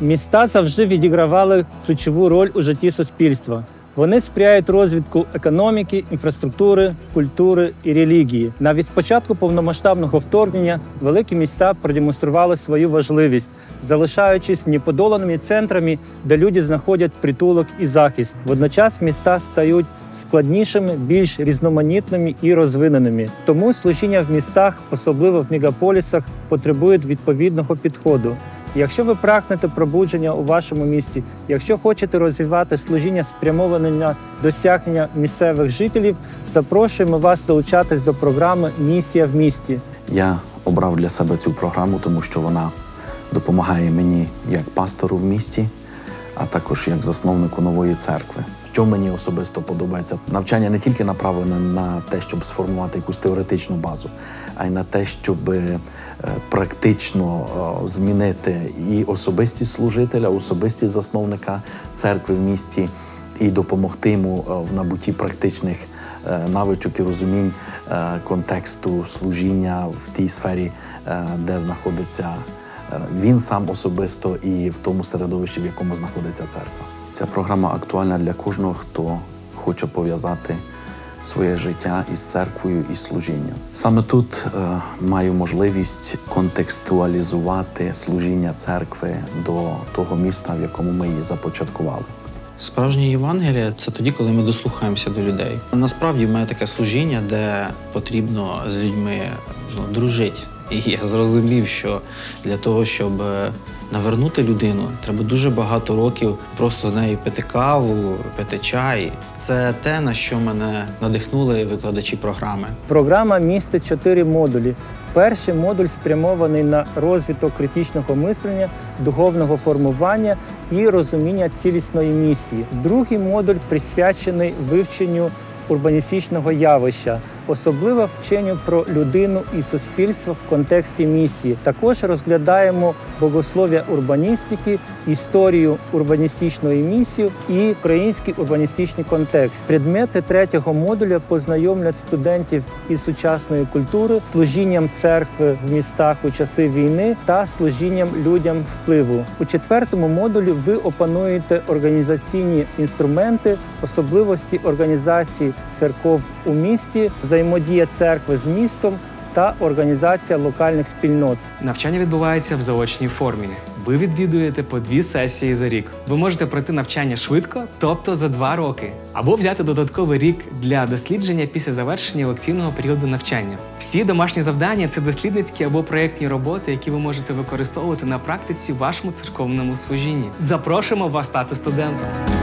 Міста завжди відігравали ключову роль у житті суспільства. Вони сприяють розвитку економіки, інфраструктури, культури і релігії. Навіть з початку повномасштабного вторгнення великі міста продемонстрували свою важливість, залишаючись неподоланими центрами, де люди знаходять притулок і захист. Водночас міста стають складнішими, більш різноманітними і розвиненими. Тому служіння в містах, особливо в мегаполісах, потребують відповідного підходу. Якщо ви прагнете пробудження у вашому місті, якщо хочете розвивати служіння спрямоване на досягнення місцевих жителів, запрошуємо вас долучатись до програми Місія в місті. Я обрав для себе цю програму, тому що вона допомагає мені як пастору в місті, а також як засновнику нової церкви. Що мені особисто подобається, навчання не тільки направлене на те, щоб сформувати якусь теоретичну базу, а й на те, щоб е, практично е, змінити і особистість служителя, особистість засновника церкви в місті, і допомогти йому е, в набутті практичних навичок і розумінь контексту служіння в тій сфері, де знаходиться він сам особисто і в тому середовищі, в якому знаходиться церква. Ця програма актуальна для кожного, хто хоче пов'язати своє життя із церквою і служінням. Саме тут е, маю можливість контекстуалізувати служіння церкви до того міста, в якому ми її започаткували. Справжнє Євангеліє це тоді, коли ми дослухаємося до людей. Насправді в мене таке служіння, де потрібно з людьми ну, дружити. І я зрозумів, що для того, щоб е, навернути людину, треба дуже багато років просто з нею пити каву, пити чай. Це те, на що мене надихнули викладачі програми. Програма містить чотири модулі. Перший модуль спрямований на розвиток критичного мислення, духовного формування і розуміння цілісної місії. Другий модуль присвячений вивченню урбаністичного явища, особливо вченню про людину і суспільство в контексті місії. Також розглядаємо богослов'я урбаністики, історію урбаністичної місії і український урбаністичний контекст. Предмети третього модуля познайомлять студентів із сучасної культури, служінням церкви в містах у часи війни та служінням людям впливу. У четвертому модулі ви опануєте організаційні інструменти, особливості організації церков у місті, взаємодія церкви з містом та організація локальних спільнот. Навчання відбувається в заочній формі. Ви відвідуєте по дві сесії за рік. Ви можете пройти навчання швидко, тобто за два роки, або взяти додатковий рік для дослідження після завершення лекційного періоду навчання. Всі домашні завдання це дослідницькі або проєктні роботи, які ви можете використовувати на практиці в вашому церковному служінні. Запрошуємо вас стати студентом.